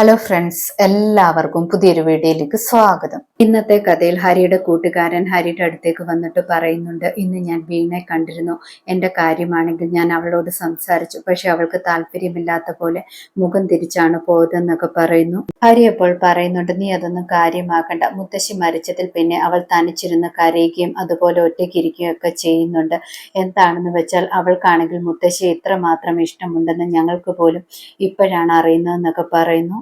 Hello friends എല്ലാവർക്കും പുതിയൊരു വീഡിയോയിലേക്ക് സ്വാഗതം. ഇന്നത്തെ കഥയിൽ ഹരിയുടെ കൂട്ടുകാരൻ ഹരിയുടെ അടുത്തേക്ക് വന്നിട്ട് പറയുന്നുണ്ട് ഇന്ന് ഞാൻ വീണെ കണ്ടിരുന്നു. എന്റെ കാര്യമാണെങ്കിൽ ഞാൻ അവളോട് സംസാരിച്ചു. പക്ഷെ അവൾക്ക് താല്പര്യമില്ലാത്ത പോലെ മുഖം തിരിച്ചാണ് പോയതെന്നൊക്കെ പറയുന്നു. ഹരി അപ്പോൾ പറയുന്നുണ്ട് നീ അതൊന്നും കാര്യമാക്കണ്ട. മുത്തശ്ശി മരിച്ചതിൽ പിന്നെ അവൾ തനിച്ചിരുന്ന് കരയുകയും അതുപോലെ ഒറ്റയ്ക്കിരിക്കുകയും ഒക്കെ ചെയ്യുന്നുണ്ട്. എന്താണെന്ന് വെച്ചാൽ അവൾക്കാണെങ്കിൽ മുത്തശ്ശി ഇത്രമാത്രം ഇഷ്ടമുണ്ടെന്ന് ഞങ്ങൾക്ക് പോലും ഇപ്പോഴാണ് അറിയുന്നതെന്നൊക്കെ പറയുന്നു.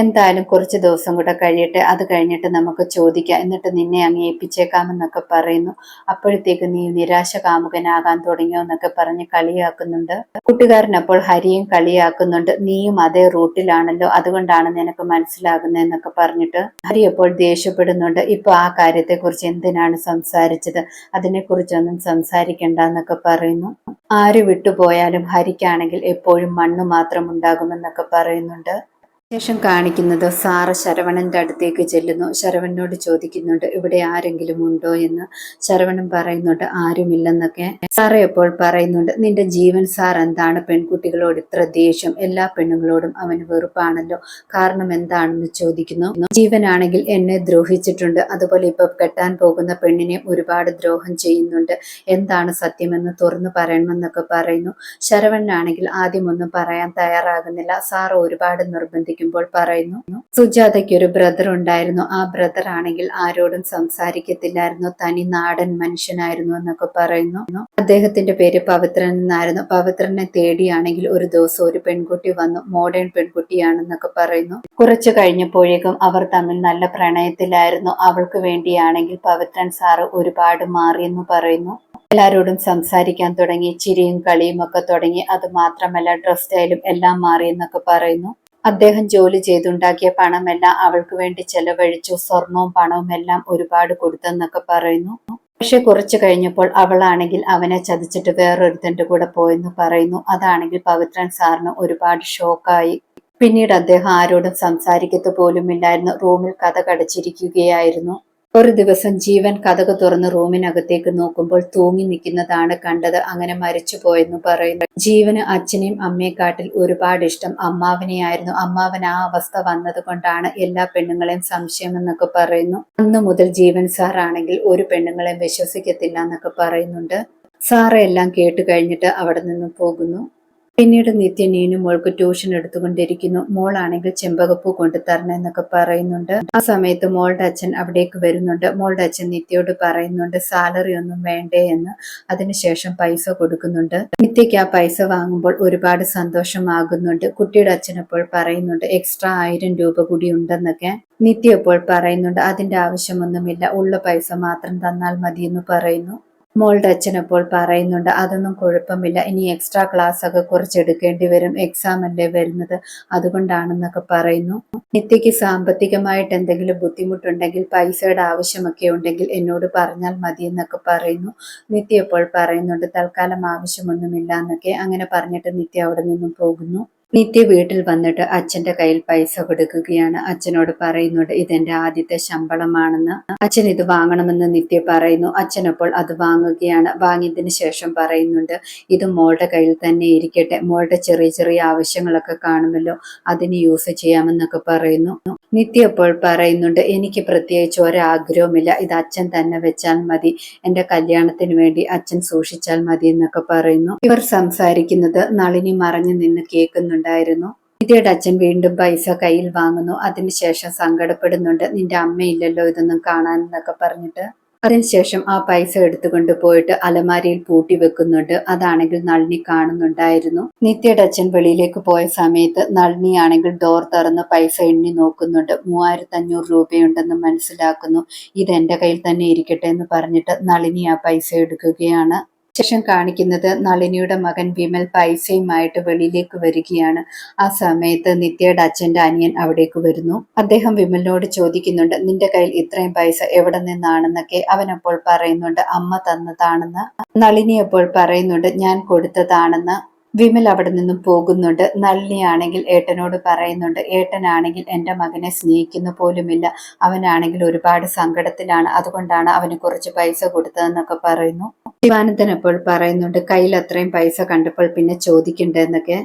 എന്തായാലും കുറച്ച് ദിവസം കൂടെ കഴിയട്ടെ അത് കഴിഞ്ഞിട്ട് നമുക്ക് ചോദിക്കാം. എന്നിട്ട് നിന്നെ അങ്ങ് ഏൽപ്പിച്ചേക്കാമെന്നൊക്കെ പറയുന്നു. അപ്പോഴത്തേക്ക് നീ നിരാശ കാമുകനാകാൻ തുടങ്ങിയോ എന്നൊക്കെ പറഞ്ഞ് കളിയാക്കുന്നുണ്ട്. കൂട്ടുകാരൻ അപ്പോൾ ഹരിയും കളിയാക്കുന്നുണ്ട്. നീയും അതേ റൂട്ടിലാണല്ലോ. അതുകൊണ്ടാണ് നിനക്ക് മനസ്സിലാകുന്നതെന്നൊക്കെ പറഞ്ഞിട്ട് ഹരി അപ്പോൾ ദേഷ്യപ്പെടുന്നുണ്ട്. ഇപ്പൊ ആ കാര്യത്തെക്കുറിച്ച് എന്തിനാണ് സംസാരിച്ചത്? അതിനെക്കുറിച്ചൊന്നും സംസാരിക്കണ്ട എന്നൊക്കെ പറയുന്നു. ആര് വിട്ടുപോയാലും ഹരിക്കാണെങ്കിൽ എപ്പോഴും മണ്ണ് മാത്രം ഉണ്ടാകുമെന്നൊക്കെ പറയുന്നുണ്ട്. ശേഷം കാണിക്കുന്നത് സാറ് ശരവണന്റെ അടുത്തേക്ക് ചെല്ലുന്നു. ശരവണനോട് ചോദിക്കുന്നുണ്ട് ഇവിടെ ആരെങ്കിലും ഉണ്ടോ? എന്ന്. ശരവണൻ പറയുന്നുണ്ട് ആരുമില്ലെന്നൊക്കെ. സാറ് എപ്പോൾ പറയുന്നുണ്ട് നിന്റെ ജീവൻ സാർ എന്താണ്? പെൺകുട്ടികളോട് ഇത്ര ദേഷ്യം എല്ലാ പെണ്ണുങ്ങളോടും അവന് വെറുപ്പാണല്ലോ. കാരണം എന്താണെന്ന് ചോദിക്കുന്നു. ജീവനാണെങ്കിൽ എന്നെ ദ്രോഹിച്ചിട്ടുണ്ട്. അതുപോലെ ഇപ്പൊ കെട്ടാൻ പോകുന്ന പെണ്ണിനെ ഒരുപാട് ദ്രോഹം ചെയ്യുന്നുണ്ട്. എന്താണ് സത്യമെന്ന് തുറന്നു പറയണമെന്നൊക്കെ പറയുന്നു. ശരവണനാണെങ്കിൽ ആദ്യമൊന്നും പറയാൻ തയ്യാറാകുന്നില്ല. സാറ് ഒരുപാട് നിർബന്ധിക്കും സംസാരിക്കുമ്പോൾ പറയുന്നു സുജാതയ്ക്ക് ഒരു ബ്രദർ ഉണ്ടായിരുന്നു. ആ ബ്രദർ ആണെങ്കിൽ ആരോടും സംസാരിക്കത്തില്ലായിരുന്നു. തനി നാടൻ മനുഷ്യനായിരുന്നു എന്നൊക്കെ പറയുന്നു. അദ്ദേഹത്തിന്റെ പേര് പവിത്രൻ എന്നായിരുന്നു. പവിത്രനെ തേടിയാണെങ്കിൽ ഒരു ദിവസം ഒരു പെൺകുട്ടി വന്നു. മോഡേൺ പെൺകുട്ടിയാണെന്നൊക്കെ പറയുന്നു. കുറച്ചു കഴിഞ്ഞപ്പോഴേക്കും അവർ തമ്മിൽ നല്ല പ്രണയത്തിലായിരുന്നു. അവൾക്ക് വേണ്ടിയാണെങ്കിൽ പവിത്രൻ സാറ് ഒരുപാട് മാറിയെന്ന് പറയുന്നു. എല്ലാരോടും സംസാരിക്കാൻ തുടങ്ങി. ചിരിയും കളിയും ഒക്കെ തുടങ്ങി. അത് മാത്രമല്ല ഡ്രസ് സ്റ്റൈലും എല്ലാം മാറിയെന്നൊക്കെ പറയുന്നു. അദ്ദേഹം ജോലി ചെയ്തുണ്ടാക്കിയ പണമെല്ലാം അവൾക്ക് വേണ്ടി ചെലവഴിച്ചു. സ്വർണവും പണവും എല്ലാം ഒരുപാട് കൊടുത്തെന്നൊക്കെ പറയുന്നു. പക്ഷെ കുറച്ചു കഴിഞ്ഞപ്പോൾ അവളാണെങ്കിൽ അവനെ ചതിച്ചിട്ട് വേറൊരുത്തന്റെ കൂടെ പോയെന്ന് പറയുന്നു. അതാണെങ്കിൽ പവിത്രൻ സാറിന് ഒരുപാട് ഷോക്കായി. പിന്നീട് അദ്ദേഹം ആരോടും സംസാരിക്കത്ത് പോലുമില്ലായിരുന്നു. റൂമിൽ കഥ കടച്ചിരിക്കുകയായിരുന്നു. ഒരു ദിവസം ജീവൻ കഥക് തുറന്ന് റൂമിനകത്തേക്ക് നോക്കുമ്പോൾ തൂങ്ങി നിൽക്കുന്നതാണ് കണ്ടത്. അങ്ങനെ മരിച്ചു പോയെന്ന് പറയുന്നു. ജീവന് അച്ഛനെയും അമ്മയെക്കാട്ടിൽ ഒരുപാട് ഇഷ്ടം. അമ്മാവനെയായിരുന്നു. അമ്മാവൻ ആ അവസ്ഥ വന്നത് കൊണ്ടാണ് എല്ലാ പെണ്ണുങ്ങളെയും സംശയം എന്നൊക്കെ പറയുന്നു. അന്ന് മുതൽ ജീവൻ സാറാണെങ്കിൽ ഒരു പെണ്ണുങ്ങളെയും വിശ്വസിക്കത്തില്ല എന്നൊക്കെ പറയുന്നുണ്ട്. സാറെല്ലാം എല്ലാം കേട്ട് കഴിഞ്ഞിട്ട് അവിടെ നിന്ന് പോകുന്നു. പിന്നീട് നിത്യ നീനു മോൾക്ക് ട്യൂഷൻ എടുത്തുകൊണ്ടിരിക്കുന്നു. മോളാണെങ്കിൽ ചെമ്പകപ്പൂ കൊണ്ടു തരണം എന്നൊക്കെ പറയുന്നുണ്ട്. ആ സമയത്ത് മോളുടെ അച്ഛൻ അവിടേക്ക് വരുന്നുണ്ട്. മോളുടെ അച്ഛൻ നിത്യയോട് പറയുന്നുണ്ട് സാലറി ഒന്നും വേണ്ടേ എന്ന്. അതിനുശേഷം പൈസ കൊടുക്കുന്നുണ്ട്. നിത്യയ്ക്ക് ആ പൈസ വാങ്ങുമ്പോൾ ഒരുപാട് സന്തോഷമാകുന്നുണ്ട്. കുട്ടിയുടെ അച്ഛൻ അപ്പോൾ പറയുന്നുണ്ട് എക്സ്ട്രാ ആയിരം രൂപ കൂടി ഉണ്ടെന്നൊക്കെ. നിത്യ ഇപ്പോൾ പറയുന്നുണ്ട് അതിന്റെ ആവശ്യമൊന്നുമില്ല. ഉള്ള പൈസ മാത്രം തന്നാൽ മതിയെന്ന് പറയുന്നു. മോളുടെ അച്ഛൻ അപ്പോൾ പറയുന്നുണ്ട് അതൊന്നും കുഴപ്പമില്ല. ഇനി എക്സ്ട്രാ ക്ലാസ് ഒക്കെ കുറച്ച് എടുക്കേണ്ടി വരും. എക്സാം അല്ലേ വരുന്നത്? അതുകൊണ്ടാണെന്നൊക്കെ പറയുന്നു. നിത്യക്ക് സാമ്പത്തികമായിട്ട് എന്തെങ്കിലും ബുദ്ധിമുട്ടുണ്ടെങ്കിൽ പൈസയുടെ ആവശ്യമൊക്കെ ഉണ്ടെങ്കിൽ എന്നോട് പറഞ്ഞാൽ മതി എന്നൊക്കെ പറയുന്നു. നിത്യ ഇപ്പോൾ പറയുന്നുണ്ട് തൽക്കാലം ആവശ്യമൊന്നുമില്ല എന്നൊക്കെ. അങ്ങനെ പറഞ്ഞിട്ട് നിത്യ അവിടെ നിന്നും പോകുന്നു. നിത്യ വീട്ടിൽ വന്നിട്ട് അച്ഛന്റെ കയ്യിൽ പൈസ കൊടുക്കുകയാണ്. അച്ഛനോട് പറയുന്നുണ്ട് ഇതെന്റെ ആദ്യത്തെ ശമ്പളമാണെന്ന്. അച്ഛൻ ഇത് വാങ്ങണമെന്ന് നിത്യ പറയുന്നു. അച്ഛനപ്പോൾ അത് വാങ്ങുകയാണ്. വാങ്ങിയതിന് ശേഷം പറയുന്നുണ്ട് ഇത് മോളുടെ കയ്യിൽ തന്നെ ഇരിക്കട്ടെ. മോളുടെ ചെറിയ ചെറിയ ആവശ്യങ്ങളൊക്കെ കാണുമല്ലോ. അതിന് യൂസ് ചെയ്യാമെന്നൊക്കെ പറയുന്നു. നിത്യ അപ്പോൾ പറയുന്നുണ്ട് എനിക്ക് പ്രത്യേകിച്ച് ഒരാഗ്രഹവുമില്ല. ഇത് അച്ഛൻ തന്നെ വെച്ചാൽ മതി. എന്റെ കല്യാണത്തിന് വേണ്ടി അച്ഛൻ സൂക്ഷിച്ചാൽ മതി എന്നൊക്കെ പറയുന്നു. ഇവർ സംസാരിക്കുന്നത് നളിനി മറഞ്ഞു നിന്ന് കേൾക്കുന്നുണ്ടായിരുന്നു. നിത്യയുടെ അച്ഛൻ വീണ്ടും പൈസ കയ്യിൽ വാങ്ങുന്നു. അതിനുശേഷം സങ്കടപ്പെടുന്നുണ്ട് നിന്റെ അമ്മയില്ലല്ലോ ഇതൊന്നും കാണാൻ എന്നൊക്കെ പറഞ്ഞിട്ട്. അതിനുശേഷം ആ പൈസ എടുത്തുകൊണ്ട് പോയിട്ട് അലമാരിയിൽ പൂട്ടി വെക്കുന്നുണ്ട്. അതാണെങ്കിൽ നളിനി കാണുന്നുണ്ടായിരുന്നു. നിത്യയുടെ അച്ഛൻ വെളിയിലേക്ക് പോയ സമയത്ത് നളിനി ആണെങ്കിൽ ഡോർ തുറന്ന് പൈസ എണ്ണി നോക്കുന്നുണ്ട്. മൂവായിരത്തി അഞ്ഞൂറ് രൂപയുണ്ടെന്ന് മനസ്സിലാക്കുന്നു. ഇത് എന്റെ കയ്യിൽ തന്നെ ഇരിക്കട്ടെ എന്ന് പറഞ്ഞിട്ട് നളിനി ആ പൈസ എടുക്കുകയാണ്. ശേഷം കാണിക്കുന്നത് നളിനിയുടെ മകൻ വിമൽ പൈസയുമായിട്ട് വെളിയിലേക്ക് വരികയാണ്. ആ സമയത്ത് നിത്യയുടെ അച്ഛന്റെ അനിയൻ അവിടേക്ക് വരുന്നു. അദ്ദേഹം വിമലിനോട് ചോദിക്കുന്നുണ്ട് നിന്റെ കയ്യിൽ ഇത്രയും പൈസ എവിടെ നിന്നാണെന്നൊക്കെ? അവൻ അപ്പോൾ പറയുന്നുണ്ട് അമ്മ തന്നതാണെന്ന്. നളിനി അപ്പോൾ പറയുന്നുണ്ട് ഞാൻ കൊടുത്തതാണെന്ന്. വിമൽ അവിടെ നിന്നും പോകുന്നുണ്ട്. നളിനിയാണെങ്കിൽ ഏട്ടനോട് പറയുന്നുണ്ട് ഏട്ടനാണെങ്കിൽ എന്റെ മകനെ സ്നേഹിക്കുന്ന പോലുമില്ല. അവനാണെങ്കിൽ ഒരുപാട് സങ്കടത്തിലാണ്. അതുകൊണ്ടാണ് അവന് കുറച്ച് പൈസ കൊടുത്തതെന്നൊക്കെ പറയുന്നു. ശിവാനന്ദൻ അപ്പോൾ പറയുന്നുണ്ട് കയ്യിൽ അത്രയും പൈസ കണ്ടപ്പോൾ പിന്നെ ചോദിക്കണ്ടെന്നൊക്കെ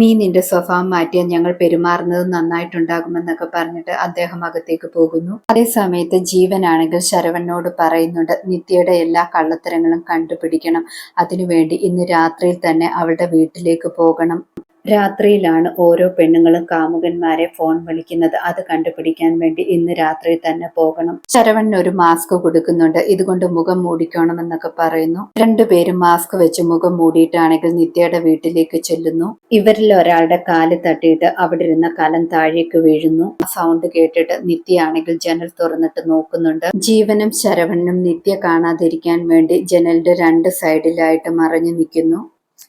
നീ നിന്റെ സ്വഭാവം മാറ്റിയാൽ ഞങ്ങൾ പെരുമാറുന്നത് നന്നായിട്ടുണ്ടാകുമെന്നൊക്കെ പറഞ്ഞിട്ട് അദ്ദേഹം അകത്തേക്ക് പോകുന്നു. അതേ സമയത്ത് ജീവനാണെങ്കിൽ ശരവണ്ണോട് പറയുന്നുണ്ട് നിത്യയുടെ എല്ലാ കള്ളത്തരങ്ങളും കണ്ടുപിടിക്കണം. അതിനുവേണ്ടി ഇന്ന് രാത്രിയിൽ തന്നെ അവളുടെ വീട്ടിലേക്ക് പോകണം. രാത്രിയിലാണ് ഓരോ പെണ്ണുങ്ങളും കാമുകന്മാരെ ഫോൺ വിളിക്കുന്നത്. അത് കണ്ടുപിടിക്കാൻ വേണ്ടി ഇന്ന് രാത്രി തന്നെ പോകണം. ശരവണ്ണന് ഒരു മാസ്ക് കൊടുക്കുന്നുണ്ട്. ഇതുകൊണ്ട് മുഖം മൂടിക്കണം എന്നൊക്കെ പറയുന്നു രണ്ടുപേരും മാസ്ക് വെച്ച് മുഖം മൂടിയിട്ടാണെങ്കിൽ നിത്യയുടെ വീട്ടിലേക്ക് ചെല്ലുന്നു. ഇവരിൽ ഒരാളുടെ കാൽ തട്ടിയിട്ട് അവിടെ ഇരുന്ന കലം താഴേക്ക് വീഴുന്നു. ആ സൗണ്ട് കേട്ടിട്ട് നിത്യയാണെങ്കിൽ ജനൽ തുറന്നിട്ട് നോക്കുന്നുണ്ട്. ജീവനും ശരവണ്ണും നിത്യ കാണാതിരിക്കാൻ വേണ്ടി ജനലിന്റെ രണ്ട് സൈഡിലായിട്ട് മറഞ്ഞു നിൽക്കുന്നു.